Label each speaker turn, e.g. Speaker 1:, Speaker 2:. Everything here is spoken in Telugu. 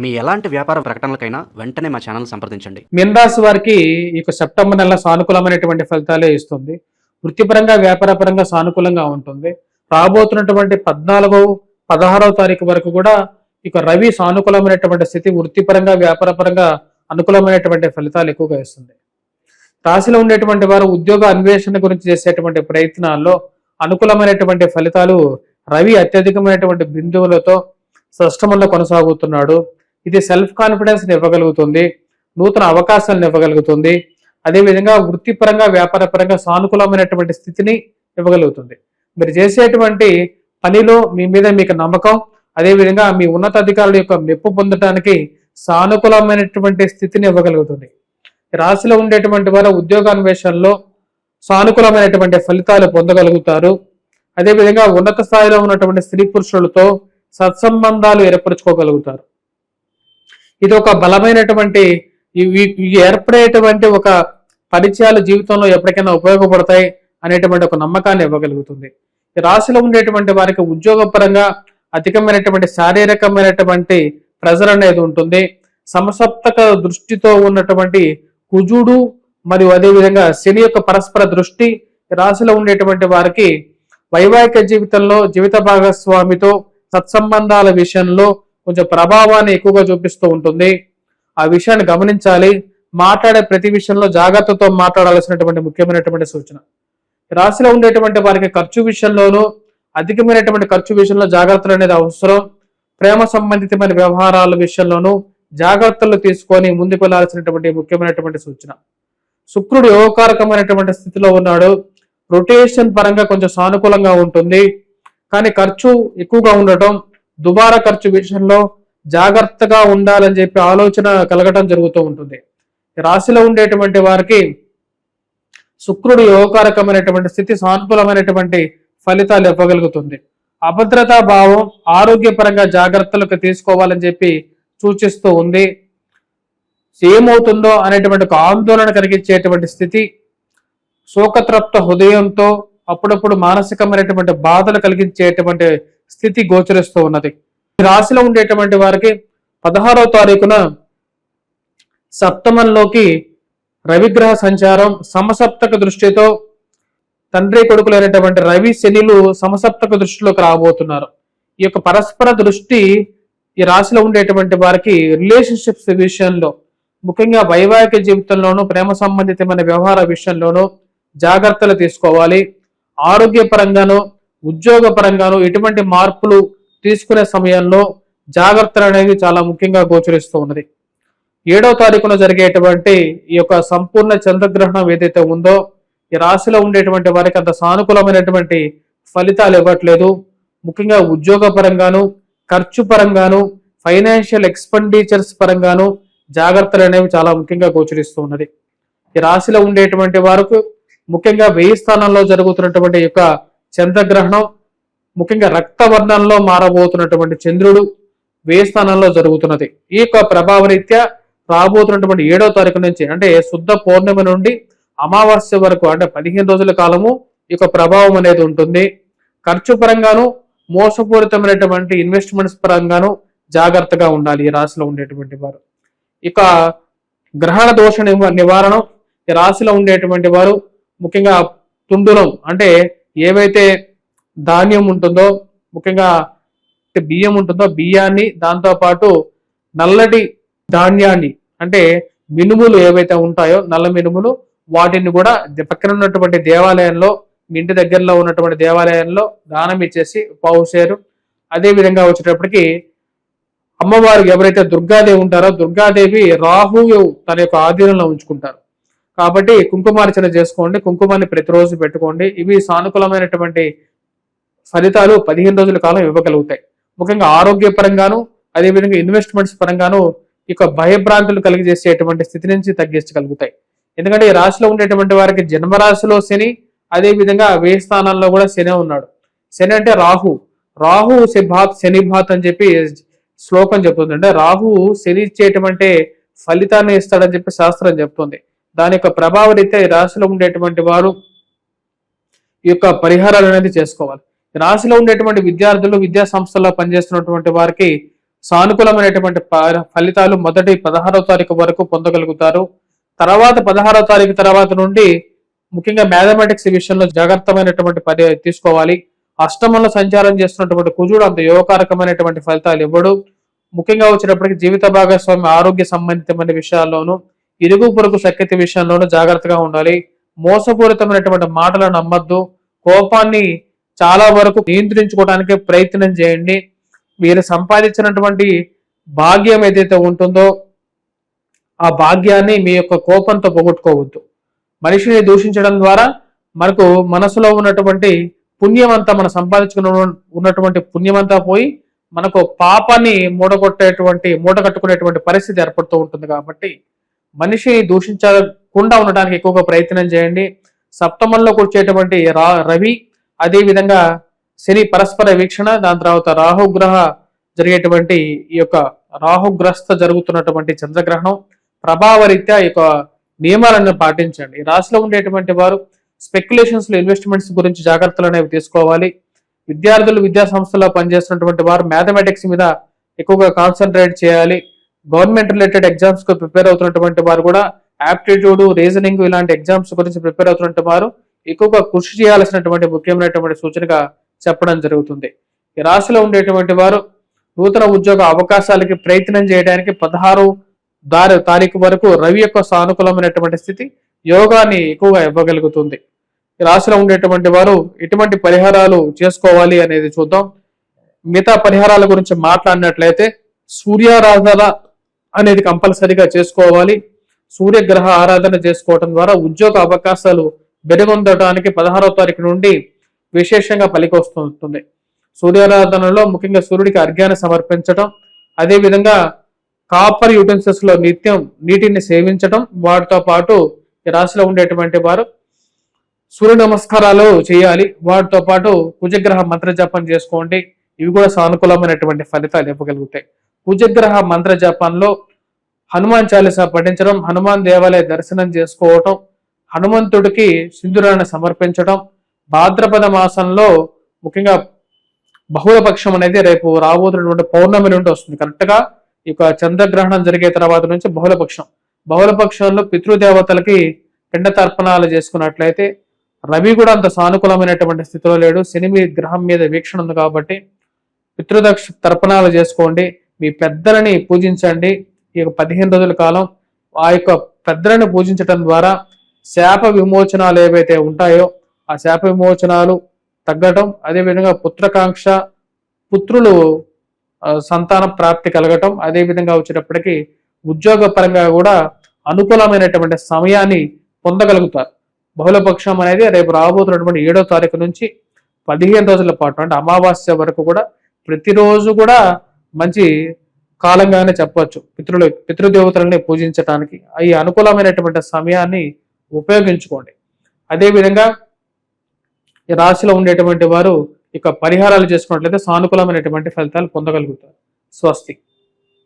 Speaker 1: మీ ఎలాంటి వ్యాపార ప్రకటనలకైనా వెంటనే మా ఛానల్ సంప్రదించండి.
Speaker 2: మీనరాశి వారికి ఈ సెప్టెంబర్ నెల సానుకూలమైనటువంటి ఫలితాలే ఇస్తుంది. వృత్తిపరంగా వ్యాపారపరంగా సానుకూలంగా ఉంటుంది. రాబోతున్నటువంటి పద్నాలుగో పదహారవ తారీఖు వరకు కూడా ఇక రవి సానుకూలమైనటువంటి స్థితి వృత్తిపరంగా వ్యాపారపరంగా అనుకూలమైనటువంటి ఫలితాలు ఎక్కువగా ఇస్తుంది. రాశిలో ఉండేటువంటి వారు ఉద్యోగ అన్వేషణ గురించి చేసేటువంటి ప్రయత్నాల్లో అనుకూలమైనటువంటి ఫలితాలు రవి అత్యధికమైనటువంటి బిందువులతో సష్టమంలో కొనసాగుతున్నాడు. ఇది సెల్ఫ్ కాన్ఫిడెన్స్ ఇవ్వగలుగుతుంది నూతన అవకాశాలను ఇవ్వగలుగుతుంది అదేవిధంగా వృత్తిపరంగా వ్యాపారపరంగా సానుకూలమైనటువంటి స్థితిని ఇవ్వగలుగుతుంది. మీరు చేసేటువంటి పనిలో మీ మీద మీకు నమ్మకం అదేవిధంగా మీ ఉన్నతాధికారుల యొక్క మెప్పు పొందడానికి సానుకూలమైనటువంటి స్థితిని ఇవ్వగలుగుతుంది. రాశిలో ఉండేటువంటి వారు ఉద్యోగాన్వేషణలో సానుకూలమైనటువంటి ఫలితాలు పొందగలుగుతారు. అదేవిధంగా ఉన్నత స్థాయిలో ఉన్నటువంటి స్త్రీ పురుషులతో సత్సంబంధాలు ఏర్పరచుకోగలుగుతారు. ఇది ఒక బలమైనటువంటి ఏర్పడేటువంటి ఒక పరిచయాలు జీవితంలో ఎప్పటికైనా ఉపయోగపడతాయి అనేటువంటి ఒక నమ్మకాన్ని ఇవ్వగలుగుతుంది. ఈ రాశిలో ఉండేటువంటి వారికి ఉద్యోగపరంగా అధికమైనటువంటి శారీరకమైనటువంటి ప్రెజర్ అనేది ఉంటుంది. సమసప్తక దృష్టితో ఉన్నటువంటి కుజుడు మరియు అదేవిధంగా శని యొక్క పరస్పర దృష్టి రాశిలో ఉండేటువంటి వారికి వైవాహిక జీవితంలో జీవిత భాగస్వామితో సత్సంబంధాల విషయంలో కొంచెం ప్రభావాన్ని ఎక్కువగా చూపిస్తూ ఉంటుంది. ఆ విషయాన్ని గమనించాలి. మాట్లాడే ప్రతి విషయంలో జాగ్రత్తతో మాట్లాడాల్సినటువంటి ముఖ్యమైనటువంటి సూచన. రాశిలో ఉండేటువంటి వారికి ఖర్చు విషయంలోనూ అధికమైనటువంటి ఖర్చు విషయంలో జాగ్రత్తలు అనేది అవసరం. ప్రేమ సంబంధితమైన వ్యవహారాల విషయంలోనూ జాగ్రత్తలు తీసుకొని ముందుకు వెళ్ళాల్సినటువంటి ముఖ్యమైనటువంటి సూచన. శుక్రుడు యోగకారకమైనటువంటి స్థితిలో ఉన్నాడు. రొటేషన్ పరంగా కొంచెం సానుకూలంగా ఉంటుంది. కానీ ఖర్చు ఎక్కువగా ఉండటం దుబారా ఖర్చు విషయంలో జాగ్రత్తగా ఉండాలని చెప్పి ఆలోచన కలగటం జరుగుతూ ఉంటుంది. రాశిలో ఉండేటువంటి వారికి శుక్రుడు యోగకారకమైనటువంటి స్థితి సానుకూలమైనటువంటి ఫలితాలు ఇవ్వగలుగుతుంది. అభద్రతా భావం ఆరోగ్యపరంగా జాగ్రత్తలకు తీసుకోవాలని చెప్పి సూచిస్తూ ఉంది. ఏమవుతుందో అనేటువంటి ఒక ఆందోళన కలిగించేటువంటి స్థితి శోకతృప్త హృదయంతో అప్పుడప్పుడు మానసికమైనటువంటి బాధలు కలిగించేటువంటి స్థితి గోచరిస్తూ ఉన్నది. ఈ రాశిలో ఉండేటువంటి వారికి పదహారవ తారీఖున సప్తమంలోకి రవిగ్రహ సంచారం సమసప్తక దృష్టితో తండ్రి కొడుకులైనటువంటి రవి శనిలు సమసప్తక దృష్టిలోకి రాబోతున్నారు. ఈ యొక్క పరస్పర దృష్టి ఈ రాశిలో ఉండేటువంటి వారికి రిలేషన్షిప్స్ విషయంలో ముఖ్యంగా వైవాహిక జీవితంలోనూ ప్రేమ సంబంధితమైన వ్యవహార విషయంలోనూ జాగ్రత్తలు తీసుకోవాలి. ఆరోగ్యపరంగాను ఉద్యోగ పరంగాను ఎటువంటి మార్పులు తీసుకునే సమయంలో జాగ్రత్తలు అనేవి చాలా ముఖ్యంగా గోచరిస్తూ ఉన్నది. ఏడవ తారీఖున జరిగేటువంటి ఈ యొక్క సంపూర్ణ చంద్రగ్రహణం ఏదైతే ఉందో ఈ రాశిలో ఉండేటువంటి వారికి అంత సానుకూలమైనటువంటి ఫలితాలు ఇవ్వట్లేదు. ముఖ్యంగా ఉద్యోగ పరంగాను ఖర్చు పరంగాను ఫైనాన్షియల్ ఎక్స్పెండిచర్స్ పరంగాను జాగ్రత్తలు అనేవి చాలా ముఖ్యంగా గోచరిస్తూ ఉన్నది. ఈ రాశిలో ఉండేటువంటి వారికి ముఖ్యంగా వెయ్యి స్థానంలో జరుగుతున్నటువంటి ఈ యొక్క చంద్రగ్రహణం ముఖ్యంగా రక్తవర్ణంలో మారబోతున్నటువంటి చంద్రుడు వేస్థానంలో స్థానంలో జరుగుతున్నది. ఈ యొక్క ప్రభావ రీత్యా రాబోతున్నటువంటి ఏడో తారీఖు నుంచి అంటే శుద్ధ పౌర్ణమి నుండి అమావాస్య వరకు అంటే పదిహేను రోజుల కాలము ఈ యొక్క ప్రభావం అనేది ఉంటుంది. ఖర్చు పరంగాను మోసపూరితమైనటువంటి ఇన్వెస్ట్మెంట్స్ పరంగాను జాగ్రత్తగా ఉండాలి ఈ రాశిలో ఉండేటువంటి వారు. ఇక గ్రహణ దోష నివారణ నివారణం ఈ రాశిలో ఉండేటువంటి వారు ముఖ్యంగా తుండులం అంటే ఏవైతే ధాన్యం ఉంటుందో ముఖ్యంగా బియ్యం ఉంటుందో బియ్యాన్ని దాంతోపాటు నల్లటి ధాన్యాన్ని అంటే మినుములు ఏవైతే ఉంటాయో నల్ల మినుములు వాటిని కూడా పక్కన ఉన్నటువంటి దేవాలయంలో మీ ఇంటి దగ్గరలో ఉన్నటువంటి దేవాలయంలో దానం ఇచ్చేసి పావుసేరు అదే విధంగా వచ్చేటప్పటికి అమ్మవారు ఎవరైతే దుర్గాదేవి ఉంటారో దుర్గాదేవి రాహువు తన యొక్క ఆధీనంలో ఉంచుకుంటారు. కాబట్టి కుంకుమార్చన చేసుకోండి కుంకుమాన్ని ప్రతిరోజు పెట్టుకోండి. ఇవి సానుకూలమైనటువంటి ఫలితాలు పదిహేను రోజుల కాలం ఇవ్వగలుగుతాయి. ముఖ్యంగా ఆరోగ్యపరంగాను అదేవిధంగా ఇన్వెస్ట్మెంట్స్ పరంగాను ఇక భయభ్రాంతులు కలిగజేసేటువంటి స్థితి నుంచి తగ్గించగలుగుతాయి. ఎందుకంటే ఈ రాశిలో ఉండేటువంటి వారికి జన్మరాశిలో శని అదేవిధంగా విధంగా స్థానాల్లో కూడా శని ఉన్నాడు. శని అంటే రాహు. రాహు శనిభాత్ శనిభాత్ అని చెప్పి శ్లోకం చెప్తుంది అంటే రాహు శని ఇచ్చేటువంటి ఫలితాన్ని ఇస్తాడని చెప్పి శాస్త్రం చెప్తుంది. దాని యొక్క ప్రభావం అయితే ఈ రాశిలో ఉండేటువంటి వారు ఈ యొక్క పరిహారాలు అనేది చేసుకోవాలి. రాశిలో ఉండేటువంటి విద్యార్థులు విద్యా సంస్థల్లో పనిచేస్తున్నటువంటి వారికి సానుకూలమైనటువంటి ప- ఫలితాలు మొదటి పదహారో తారీఖు వరకు పొందగలుగుతారు. తర్వాత పదహారో తారీఖు తర్వాత నుండి ముఖ్యంగా మ్యాథమెటిక్స్ విషయంలో జాగ్రత్తమైనటువంటి పని తీసుకోవాలి. అష్టమంలో సంచారం చేస్తున్నటువంటి కుజుడు అంత యోగకారకమైనటువంటి ఫలితాలు ఇవ్వడు. ముఖ్యంగా వచ్చినప్పటికీ జీవిత భాగస్వామి ఆరోగ్య సంబంధితమైన విషయాల్లోనూ ఇరుగు పొరుగు సఖ్యత విషయంలోనూ జాగ్రత్తగా ఉండాలి. మోసపూరితమైనటువంటి మాటలను నమ్మద్దు. కోపాన్ని చాలా వరకు నియంత్రించుకోవడానికి ప్రయత్నం చేయండి. మీరు సంపాదించినటువంటి భాగ్యం ఏదైతే ఉంటుందో ఆ భాగ్యాన్ని మీ యొక్క కోపంతో పోగొట్టుకోవద్దు. మనిషిని దూషించడం ద్వారా మనకు మనసులో ఉన్నటువంటి పుణ్యమంతా మనం సంపాదించుకున్న ఉన్నటువంటి పుణ్యమంతా పోయి మనకు పాపాన్ని మూడగొట్టేటువంటి మూట కట్టుకునేటువంటి పరిస్థితి ఏర్పడుతూ ఉంటుంది కాబట్టి మనిషిని దూషించకుండా ఉండడానికి ఎక్కువగా ప్రయత్నం చేయండి. సప్తమంలో కూర్చేటువంటి రా రవి అదేవిధంగా శని పరస్పర వీక్షణ దాని తర్వాత రాహుగ్రహ జరిగేటువంటి ఈ యొక్క రాహుగ్రస్త జరుగుతున్నటువంటి చంద్రగ్రహణం. ప్రభావరీత్యా ఈ యొక్క నియమాలను పాటించండి. ఈ రాశిలో ఉండేటువంటి వారు స్పెక్యులేషన్స్లో ఇన్వెస్ట్మెంట్స్ గురించి జాగ్రత్తలు అనేవి తీసుకోవాలి. విద్యార్థులు విద్యా సంస్థల్లో పనిచేస్తున్నటువంటి వారు మ్యాథమెటిక్స్ మీద ఎక్కువగా కాన్సన్ట్రేట్ చేయాలి. గవర్నమెంట్ రిలేటెడ్ ఎగ్జామ్స్కు ప్రిపేర్ అవుతున్నటువంటి వారు కూడా యాప్టిట్యూడ్ రీజనింగ్ ఇలాంటి ఎగ్జామ్స్ గురించి ప్రిపేర్ అవుతున్నటువంటి వారు ఎక్కువగా కృషి చేయాల్సినటువంటి ముఖ్యమైనటువంటి సూచనగా చెప్పడం జరుగుతుంది. ఈ రాశిలో ఉండేటువంటి వారు నూతన ఉద్యోగ అవకాశాలకి ప్రయత్నం చేయడానికి పదహారు దారి తారీఖు వరకు రవి యొక్క సానుకూలమైనటువంటి స్థితి యోగాన్ని ఎక్కువగా ఇవ్వగలుగుతుంది. ఈ రాశిలో ఉండేటువంటి వారు ఎటువంటి పరిహారాలు చేసుకోవాలి అనేది చూద్దాం. మిగతా పరిహారాల గురించి మాట్లాడినట్లయితే సూర్యారాధన అనేది కంపల్సరిగా చేసుకోవాలి. సూర్యగ్రహ ఆరాధన చేసుకోవటం ద్వారా ఉద్యోగ అవకాశాలు మెరుగొందడానికి పదహారవ తారీఖు నుండి విశేషంగా పలికొస్తుంటుంది సూర్యారాధనలో ముఖ్యంగా సూర్యుడికి అర్ఘ్యాన్ని సమర్పించటం అదేవిధంగా కాపర్ యూటెన్సిల్స్లో నిత్యం నీటిని సేవించటం వాటితో పాటు ఈ రాశిలో ఉండేటువంటి వారు సూర్య నమస్కారాలు చేయాలి. వాటితో పాటు కుజగ్రహ మంత్ర జపం చేసుకోండి. ఇవి కూడా సానుకూలమైనటువంటి ఫలితాలు ఇవ్వగలుగుతాయి. కుజగ్రహ మంత్ర జపంలో హనుమాన్ చాలీసా పఠించడం హనుమాన్ దేవాలయ దర్శనం చేసుకోవటం హనుమంతుడికి సింధురాన్ని సమర్పించడం భాద్రపద మాసంలో ముఖ్యంగా బహుళపక్షం అనేది రేపు రాబోతున్నటువంటి పౌర్ణమి నుండి వస్తుంది. కరెక్ట్గా ఈ యొక్క చంద్రగ్రహణం జరిగే తర్వాత నుంచి బహుళపక్షం. బహుళపక్షంలో పితృదేవతలకి పిండ తర్పణాలు చేసుకున్నట్లయితే రవి కూడా అంత సానుకూలమైనటువంటి స్థితిలో లేడు. శని గ్రహం మీద వీక్షణ ఉంది కాబట్టి పితృదక్ష తర్పణాలు చేసుకోండి. మీ పెద్దలని పూజించండి. ఈ యొక్క పదిహేను రోజుల కాలం ఆ యొక్క పెద్దలను పూజించటం ద్వారా శాప విమోచనాలు ఏవైతే ఉంటాయో ఆ శాప విమోచనాలు తగ్గటం అదేవిధంగా పుత్రకాంక్ష పుత్రులు సంతాన ప్రాప్తి కలగటం అదేవిధంగా వచ్చేటప్పటికీ వచ్చేటప్పటికి ఉద్యోగ పరంగా కూడా అనుకూలమైనటువంటి సమయాన్ని పొందగలుగుతారు. బహుళపక్షం అనేది రేపు రాబోతున్నటువంటి ఏడో తారీఖు నుంచి పదిహేను రోజుల పాటు అంటే అమావాస్య వరకు కూడా ప్రతిరోజు కూడా మంచి కాలంగానే చెప్పవచ్చు. పితృలు పితృదేవతలని పూజించటానికి. ఈ అనుకూలమైనటువంటి సమయాన్ని ఉపయోగించుకోండి. అదేవిధంగా ఈ రాశిలో ఉండేటువంటి వారు ఇక పరిహారాలు చేసుకున్నట్లయితే సానుకూలమైనటువంటి ఫలితాలు పొందగలుగుతారు. స్వస్తి.